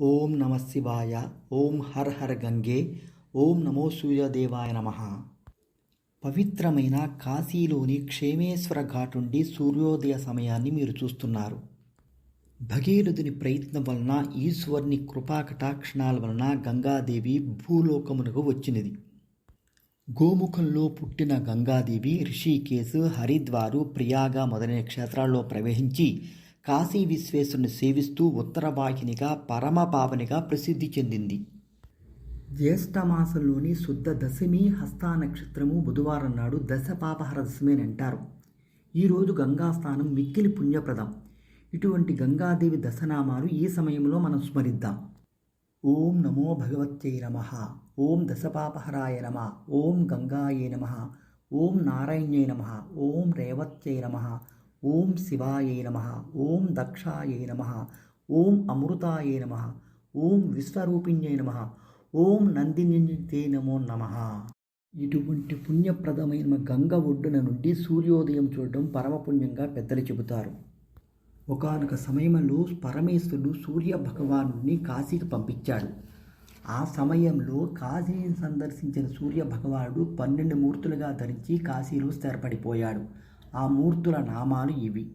ఓం నమ శివాయ ఓం her her గంగే ఓం నమో సూర్యదేవాయ నమ. పవిత్రమైన కాశీలోని క్షేమేశ్వర ఘాట్ నుండి సూర్యోదయ సమయాన్ని మీరు చూస్తున్నారు. భగీరథుని ప్రయత్నం వలన ఈశ్వరుని కృపాకటాక్షణాల వలన గంగాదేవి భూలోకమునకు వచ్చినది. గోముఖంలో పుట్టిన గంగాదేవి రిషికేశ్ హరిద్వారు ప్రియాగ మొదలైన క్షేత్రాల్లో ప్రవహించి కాశీ విశ్వేశ్వరుని సేవిస్తూ ఉత్తరవాహినిగా పరమపావనిగా ప్రసిద్ధి చెందింది. జ్యేష్ఠమాసంలోని శుద్ధ దశమి హస్తా నక్షత్రము బుధవారం నాడు దశపాపహర దశమి అని అంటారు. ఈరోజు గంగా స్నానం మిక్కిలి పుణ్యప్రదం. ఇటువంటి గంగాదేవి దశనామాలు ఈ సమయంలో మనం స్మరిద్దాం. ఓం నమో భగవత్యై నమ. ఓం దశపాపహరాయ నమ. ఓం గంగాయే నమ. ఓం నారాయణ్యై నమ. ఓం రేవత్యై నమ. ఓం శివాయై నమ ఓం దక్షాయ నమ ఓం అమృతాయ నమ ఓం విశ్వరూపిణ్యై నమ ఓం నందినితే నమో నమ. ఇటువంటి పుణ్యప్రదమైన గంగ ఒడ్డున నుండి సూర్యోదయం చూడడం పరమపుణ్యంగా పెద్దలు చెబుతారు. ఒకానొక సమయంలో పరమేశ్వరుడు సూర్య భగవానుడిని కాశీకి పంపించాడు. ఆ సమయంలో కాశీని సందర్శించిన సూర్య భగవానుడు పన్నెండు మూర్తులుగా ధరించి కాశీలో స్థిరపడిపోయాడు. ఆ మూర్తుల నామాలు ఇవి.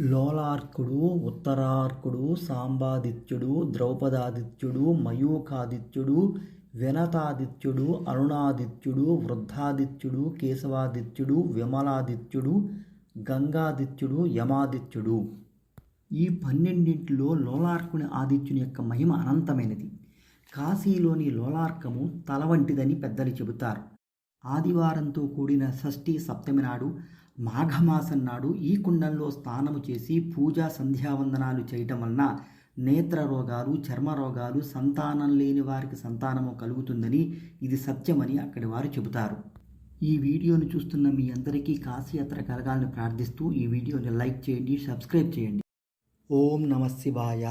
లోలార్కుడు ఉత్తరార్కుడు సాంబాదిత్యుడు ద్రౌపదాదిత్యుడు మయూకాదిత్యుడు వినతాదిత్యుడు అరుణాదిత్యుడు వృద్ధాదిత్యుడు కేశవాదిత్యుడు విమలాదిత్యుడు గంగాదిత్యుడు యమాదిత్యుడు. ఈ పన్నెండింటిలో లోలార్కుని ఆదిత్యుని యొక్క మహిమ అనంతమైనది. కాశీలోని లోలార్కము తల వంటిదని పెద్దలు చెబుతారు. ఆదివారంతో కూడిన షష్ఠి సప్తమి నాడు మాఘమాసం నాడు ఈ కుండంలో స్నానము చేసి పూజా సంధ్యావందనాలు చేయటం వలన నేత్ర రోగాలు చర్మ రోగాలు సంతానం లేని వారికి సంతానము కలుగుతుందని ఇది సత్యమని అక్కడి వారు చెబుతారు. ఈ వీడియోను చూస్తున్న మీ అందరికీ కాశీయాత్ర కలగాలని ప్రార్థిస్తూ ఈ వీడియోని లైక్ చేయండి సబ్స్క్రైబ్ చేయండి. ఓం నమ శివాయ.